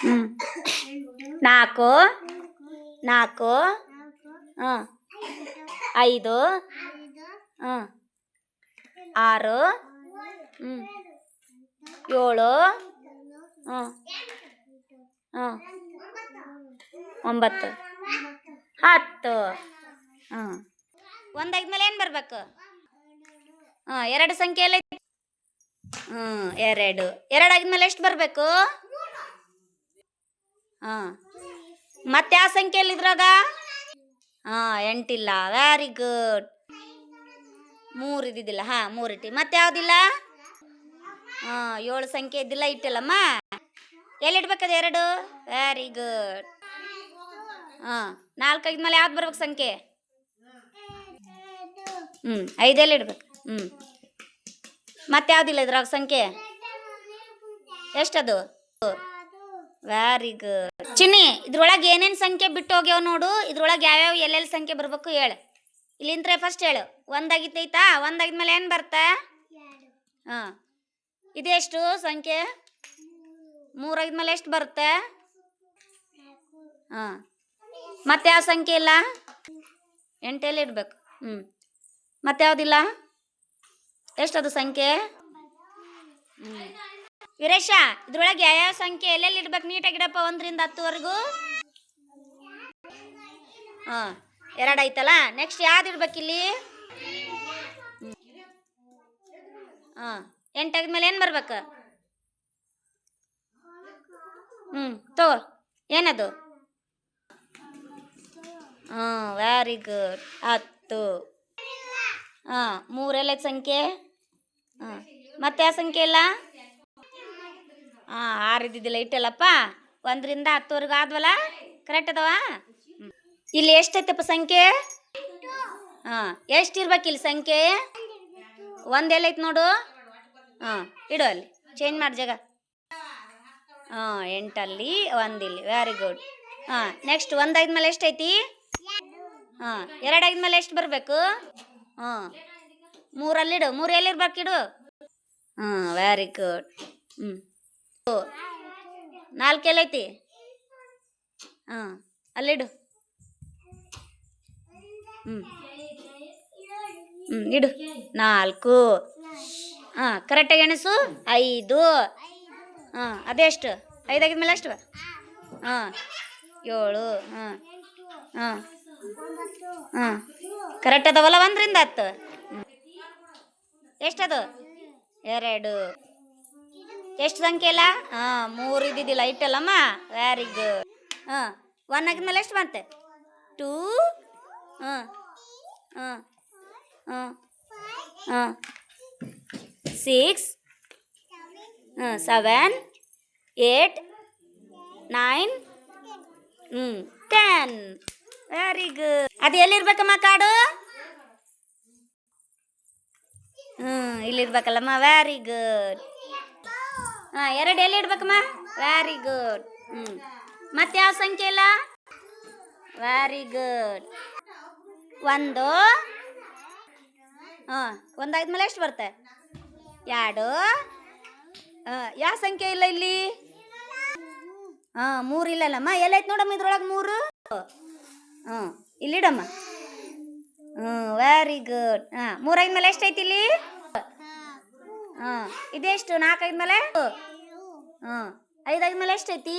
ಹ್ಞೂ ನಾಲ್ಕು. ನಾಲ್ಕು. ಹಾಂ ಐದು. ಹಾಂ ಆರು. ಹ್ಞೂ ಏಳು. ಹ್ಞೂ ಹಾಂ ಒಂಬತ್ತು. ಹತ್ತು. ಹಾಂ ಒಂದು ಆದ್ಮೇಲೆ ಏನು ಬರಬೇಕು? ಹಾಂ ಎರಡು ಸಂಖ್ಯೆ ಎಲ್ಲ ಐತಿ ಹ್ಞೂ ಎರಡು ಎರಡು ಎಷ್ಟು ಬರಬೇಕು? ಹಾಂ. ಮತ್ತೆ ಯಾವ ಸಂಖ್ಯೆಯಲ್ಲಿ ಇದ್ರಾಗ? ಹಾಂ, ಎಂಟಿಲ್ಲ. ವೆರಿ ಗುಡ್ ಮೂರು ಇದ್ದಿದ್ದಿಲ್ಲ. ಹಾಂ, ಮೂರು ಇಟ್ಟಿ. ಮತ್ತೆ ಯಾವುದಿಲ್ಲ? ಹಾಂ, ಏಳು ಸಂಖ್ಯೆ ಇದ್ದಿಲ್ಲ, ಇಟ್ಟಲ್ಲಮ್ಮ? ಎಲ್ಲಿ ಇಡ್ಬೇಕದು ಎರಡು? ವೆರಿ ಗುಡ್ ಹಾಂ ನಾಲ್ಕೈದು ಆದ್ಮೇಲೆ ಯಾವ್ದು ಬರ್ಬೇಕು ಸಂಖ್ಯೆ? ಹ್ಞೂ ಐದಲ್ಲಿ ಇಡ್ಬೇಕು? ಹ್ಞೂ ಮತ್ತೆ ಯಾವುದಿಲ್ಲ ಇದ್ರಾಗ ಸಂಖ್ಯೆ? ಎಷ್ಟದು? ವೆರಿ ಗುಡ್ ಚಿನ್ನಿ, ಇದ್ರೊಳಗೆ ಏನೇನು ಸಂಖ್ಯೆ ಬಿಟ್ಟು ಹೋಗ್ಯಾವ ನೋಡು. ಇದ್ರೊಳಗೆ ಯಾವ್ಯಾವ ಎಲ್ಲೆಲ್ಲಿ ಸಂಖ್ಯೆ ಬರ್ಬೇಕು ಹೇಳು. ಇಲ್ಲಿಂದ್ರೆ ಫಸ್ಟ್ ಹೇಳು. ಒಂದಾಗಿತ್ತೈತಾ? ಒಂದಾಗಿದ್ಮೇಲೆ ಏನು ಬರ್ತಾ? ಹಾಂ. ಇದೆಷ್ಟು ಸಂಖ್ಯೆ? ಮೂರಾಗಿದ್ಮೇಲೆ ಎಷ್ಟು ಬರುತ್ತೆ? ಹಾಂ. ಮತ್ತೆ ಯಾವ ಸಂಖ್ಯೆ ಇಲ್ಲ? ಎಂಟೆಲ್ಲಿ ಇಡ್ಬೇಕು. ಹ್ಞೂ ಮತ್ತೆ ಯಾವುದಿಲ್ಲ? ಎಷ್ಟದು ಸಂಖ್ಯೆ? ವೀರೇಶ, ಇದ್ರೊಳಗೆ ಯಾವ್ಯಾವ ಸಂಖ್ಯೆ ಎಲ್ಲೆಲ್ಲಿ ಇಡ್ಬೇಕು ನೀಟಾಗಿ ಇಡಪ್ಪ ಒಂದರಿಂದ ಹತ್ತುವರೆಗೂ? ಹಾಂ, ಎರಡು ಐತಲ್ಲ ನೆಕ್ಸ್ಟ್ ಯಾವ್ದು ಇಡ್ಬೇಕಿಲ್ಲಿ ಹಾಂ ಎಂಟಾದ್ಮೇಲೆ ಏನು ಬರ್ಬೇಕು? ಹ್ಞೂ ತಗೋ, ಏನದು? ಹಾಂ ವೆರಿ ಗುಡ್ ಹತ್ತು. ಹಾಂ ಮೂರೆಲ್ಲ ಸಂಖ್ಯೆ? ಹಾಂ, ಮತ್ತೆ ಯಾವ ಸಂಖ್ಯೆ ಇಲ್ಲ? ಹಾಂ ಆರು ಇದ್ದಿದ್ದಿಲ್ಲ, ಇಟ್ಟಲ್ಲಪ್ಪ? ಒಂದರಿಂದ ಹತ್ತುವರೆಗೂ ಆದ್ವಲ್ಲ? ಕರೆಕ್ಟ್ ಅದಾವ. ಇಲ್ಲಿ ಎಷ್ಟೈತಪ್ಪ ಸಂಖ್ಯೆ? ಹಾಂ ಎಷ್ಟು ಇರ್ಬೇಕು ಇಲ್ಲಿ ಸಂಖ್ಯೆ? ಒಂದೆಲ್ಲ ಐತೆ ನೋಡು. ಹಾಂ, ಇಡು ಅಲ್ಲಿ. ಚೇಂಜ್ ಮಾಡಿ ಜಾಗ. ಹಾಂ, ಎಂಟಲ್ಲಿ, ಒಂದಿಲ್ಲಿ. ವೆರಿ ಗುಡ್ ಹಾಂ ನೆಕ್ಸ್ಟ್ ಒಂದು ಆದ್ಮೇಲೆ ಎಷ್ಟೈತಿ? ಹಾಂ, ಎರಡು ಆದ್ಮೇಲೆ ಎಷ್ಟು ಬರಬೇಕು? ಹಾಂ ಮೂರಲ್ಲಿಡು ಮೂರು ಇಡು? ಹಾಂ ವೆರಿ ಗುಡ್ ಹ್ಞೂ ನಾಲ್ಕು ಎಲ್ಲೈತಿ ಹಾಂ, ಅಲ್ಲಿಡು. ಹ್ಞೂ ಹ್ಞೂ ಇಡು. ನಾಲ್ಕು. ಹಾಂ, ಕರೆಕ್ಟಾಗಿ ಎಣಿಸು. ಐದು. ಹಾಂ ಅದೆಷ್ಟು ಐದಾಗಿದ್ಮೇಲೆ ಎಷ್ಟು ಹಾಂ, ಏಳು. ಹಾಂ ಹಾಂ ಹಾಂ. ಕರೆಕ್ಟ್ ಅದಾವಲ್ಲ ಒಂದರಿಂದ ಹತ್ತು? ಎಷ್ಟು ಎಷ್ಟದು? ಎರಡು. ಎಷ್ಟು ಸಂಖ್ಯೆ ಇಲ್ಲ ಹಾಂ, ಮೂರು ಇದ್ದಿದ್ದಿಲ್ಲ. ಇಟ್ಟಲ್ಲಮ್ಮ? ವೆರಿ ಗುಡ್ ಹಾಂ ಒನ್ ಆಗಿದ್ಮೇಲೆ ಎಷ್ಟು ಬಂತೆ? ಟೂ ಹಾಂ ಹಾಂ ಹಾಂ ಹಾಂ. ಸಿಕ್ಸ್ ಹಾಂ ಸೆವೆನ್ ಏಟ್ ನೈನ್ ಹ್ಞೂ ಟೆನ್ ವೆರಿ ಗುಡ್ ಅದು ಎಲ್ಲಿರ್ಬೇಕಮ್ಮ ಕಾಡು? ಹ್ಞೂ ಇಲ್ಲಿರ್ಬೇಕಲ್ಲಮ್ಮ. ವೆರಿ ಗುಡ್ ಹಾಂ, ಎರಡು ಎಲ್ಲಿ ಇಡ್ಬೇಕಮ್ಮ? ವೆರಿ ಗುಡ್ ಹ್ಞೂ ಮತ್ತೆ ಯಾವ ಸಂಖ್ಯೆ ಇಲ್ಲ ವೆರಿ ಗುಡ್ ಒಂದು. ಹಾಂ, ಒಂದಾದ್ಮೇಲೆ ಎಷ್ಟು ಬರುತ್ತೆ? ಎರಡು. ಯಾವ ಸಂಖ್ಯೆ ಇಲ್ಲ ಇಲ್ಲಿ? ಹಾಂ, ಮೂರು ಇಲ್ಲಲ್ಲಮ್ಮ ಎಲ್ಲೈತೆ ನೋಡಮ್ಮ ಇದ್ರೊಳಗೆ ಮೂರು. ಹ್ಞೂ ಇಲ್ಲಿಡಮ್ಮ ಹ್ಞೂ ವೆರಿ ಗುಡ್ ಹಾಂ ಮೂರಾದ್ಮೇಲೆ ಎಷ್ಟೈತಿ ಇಲ್ಲಿ? ಹಾಂ ಇದೆಷ್ಟು? ನಾಲ್ಕಾದ್ಮೇಲೆ ಹಾಂ ಐದಾದ್ಮೇಲೆ ಎಷ್ಟೈತಿ?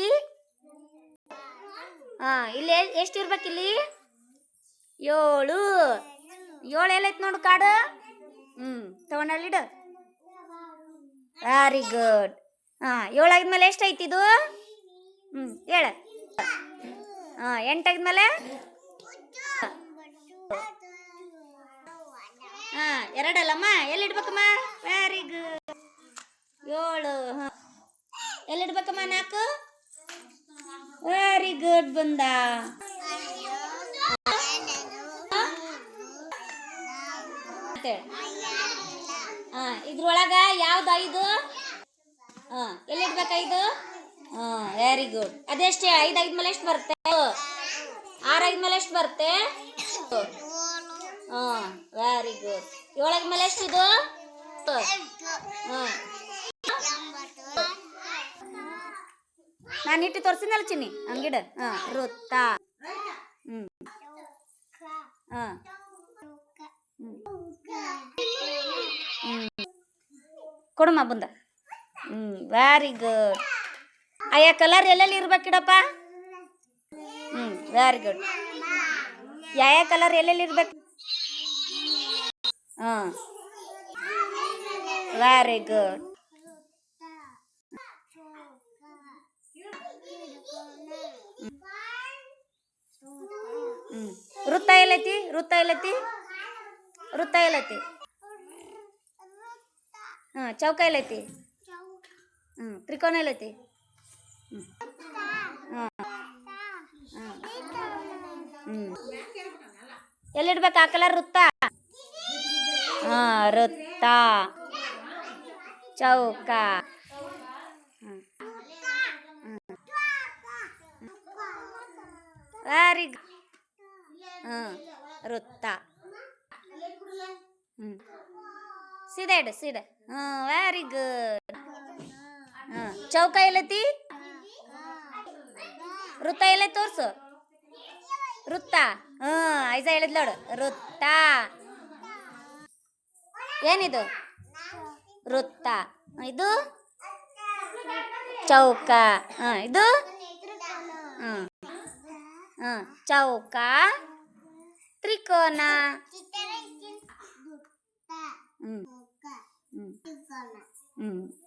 ಹಾಂ, ಇಲ್ಲಿ ಎಷ್ಟು ಇರ್ಬೇಕು ಇಲ್ಲಿ ಏಳು. ಏಳು ಎಲ್ಲೈತಿ ನೋಡು ಕಾಡು. ಹ್ಮ್ ತಗೊಂಡಲ್ಲಿಡು ವೆರಿ ಗುಡ್ ಹಾಂ, ಏಳಾದ್ಮೇಲೆ ಎಷ್ಟೈತಿ ಇದು? ಹ್ಮ್ ಹೇಳ. ಹಾಂ ಎಂಟಾದ್ಮೇಲೆ ಹಾಂ, ಎರಡಲ್ಲಮ್ಮ? ಎಲ್ಲಿ ಇಡ್ಬೇಕಮ್ಮ ವೆರಿ ಗುಡ್ ಏಳು, ಹಾಂ. ಎಲ್ಲಿ ಇಡ್ಬೇಕಮ್ಮ ನಾಲ್ಕು? ವೆರಿ ಗುಡ್ ಬಂದ. ಹಾಂ, ಇದ್ರೊಳಗ ಯಾವ್ದು ಐದು? ಹಾಂ ಎಲ್ಲಿ ಇಡ್ಬೇಕು ಐದು? ಹಾಂ ವೆರಿ ಗುಡ್ ಅದೆಷ್ಟೇ, ಐದು ಆದ್ಮೇಲೆ ಎಷ್ಟು ಬರುತ್ತೆ? ಆರು ಆದ್ಮೇಲೆ ಎಷ್ಟು ಬರುತ್ತೆ? ಹಾಂ ವೆರಿ ಗುಡ್ ಏಳಾದ್ಮೇಲೆ ಎಷ್ಟಿದು ಹಾಂ ನಾನು ಇಟ್ಟು ತೋರಿಸಿದ್ನಲ್ಲ ಚಿನ್ನಿ ಹಂಗಿಡ ಹಾಂ ವೃತ್ತ. ಹ್ಞೂ ಹಾಂ ಕೊಡಮ್ಮ ಬಂದ. ಹ್ಞೂ ವೆರಿ ಗುಡ್ ಅಯ್ಯ ಕಲರ್ ಎಲ್ಲೆಲ್ಲಿ ಇರ್ಬೇಕಿಡಪ್ಪ ಹ್ಞೂ ವೆರಿ ಗುಡ್ ಯಾವ ಕಲರ್ ಎಲ್ಲೆಲ್ಲಿ ಇರ್ಬೇಕು? ಹಾಂ. ವೆರಿ ಗುಡ್ ವೃತ್ತ ಎಲ್ಲೈತಿ ವೃತ್ತ ಎಲ್ಲೈತಿ ವೃತ್ತ ಎಲ್ಲೈತಿ ಹಾಂ, ಚೌಕ ಎಲ್ಲೈತಿ ಹ್ಞೂ ತ್ರಿಕೋನ ಎಲ್ಲೈತಿ ಹ್ಞೂ ಹಾಂ. ಹ್ಞೂ ಎಲ್ಲಿಡ್ಬೇಕು ಆ ಕಲರ್ ವೃತ್ತ? ವೃತ್ತ ಚೌಕ. ವೆರಿ ಗುಡ್ ಹಾಂ ವೃತ್ತ. ಹ್ಞೂ ಸೀದಾ ಇಡು, ಸೀದಾ. ಹ್ಞೂ ವೆರಿ ಗುಡ್ ಹಾಂ ಚೌಕ ಎಲ್ಲತಿ? ವೃತ್ತ ಎಲ್ಲ ತೋರಿಸು? ವೃತ್ತ. ಹ್ಞೂ ಐಸ ಹೇಳಿದ್ ನೋಡು. ವೃತ್ತ. ಏನಿದು? ವೃತ್ತ. ಇದು ಚೌಕ. ಹಾಂ ಇದು? ಚೌಕ. ತ್ರಿಕೋನ. ಹ್ಞೂ ಹ್ಞೂ ಹ್ಞೂ